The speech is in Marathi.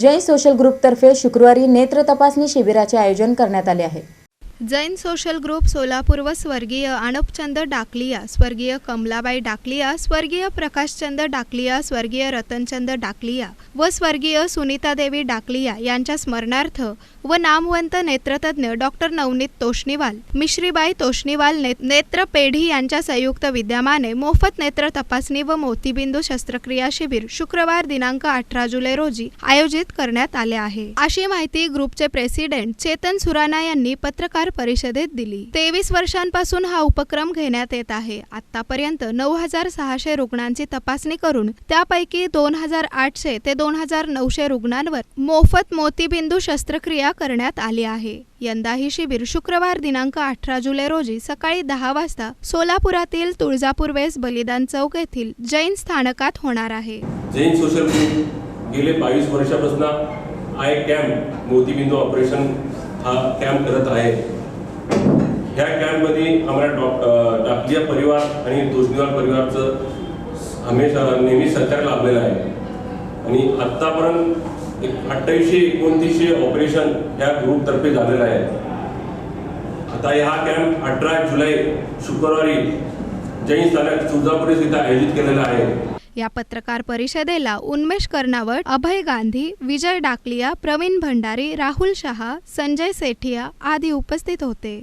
जय सोशल ग्रुपतर्फे शुक्रवारी नेत्र तपासणी शिबिराचे आयोजन करण्यात आले आहे. जैन सोशल ग्रुप सोलापूर व स्वर्गीय आणपचंद डाकलिया स्वर्गीय कमलाबाई डाकलिया स्वर्गीय प्रकाशचंद डाकलिया स्वर्गीय रतनचंद डाकलिया व स्वर्गीय सुनीतादेवी डाकलिया यांच्या स्मरणार्थ व नामवंत नेत्रतज्ञ डॉक्टर नवनीत तोष्णीवाल मिश्रीबाई तोष्णीवाल ने नेत्र पेढी यांच्या संयुक्त विद्यमाने मोफत नेत्र तपासणी व मोतीबिंदू शस्त्रक्रिया शिबिर शुक्रवार दिनांक अठरा जुलै रोजी आयोजित करण्यात आले आहे. अशी माहिती ग्रुपचे प्रेसिडेंट चेतन सुराणा यांनी पत्रकार परिषदेत दिली. तेवीस वर्षांपासून हा उपक्रम घेण्यात येत आहे. आतापर्यंत नऊ हजार सहाशे रुग्णांची तपासणी करून त्यापैकी दोन हजार आठशे ते दोन हजार नऊशे रुग्णांवर मोफत मोतीबिंदू शस्त्रक्रिया करण्यात आली आहे. यंदा ही शिबिर शुक्रवार दिनांक अठरा जुलै रोजी सकाळी दहा वाजता सोलापुरातील तुळजापूर वेस बलिदान चौक येथील जैन स्थानकात होणार आहे. जैन सोशल ग्रुप गेले बावीस वर्षापासून आय कॅम्प मोतीबिंदू ऑपरेशन हा कॅम्प करत आहे. ह्या कॅम्पमध्ये आम्हाला डॉक डाकलिया परिवार आणि दोषनिवार परिवारचं हमेशा नेहमी सहकार्य लाभलेलं आहे. आणि आत्तापर्यंत एक अठ्ठावीसशे एकोणतीसशे ऑपरेशन ह्या ग्रुपतर्फे झालेलं आहे. आता हा कॅम्प अठरा जुलै शुक्रवारी जैन स्थानक तुळजापूर इथं आयोजित केलेला आहे. या पत्रकार परिषदेला उन्मेष कर्णावट अभय गांधी विजय डाकलिया प्रवीण भंडारी राहुल शहा संजय सेठिया आदी उपस्थित होते.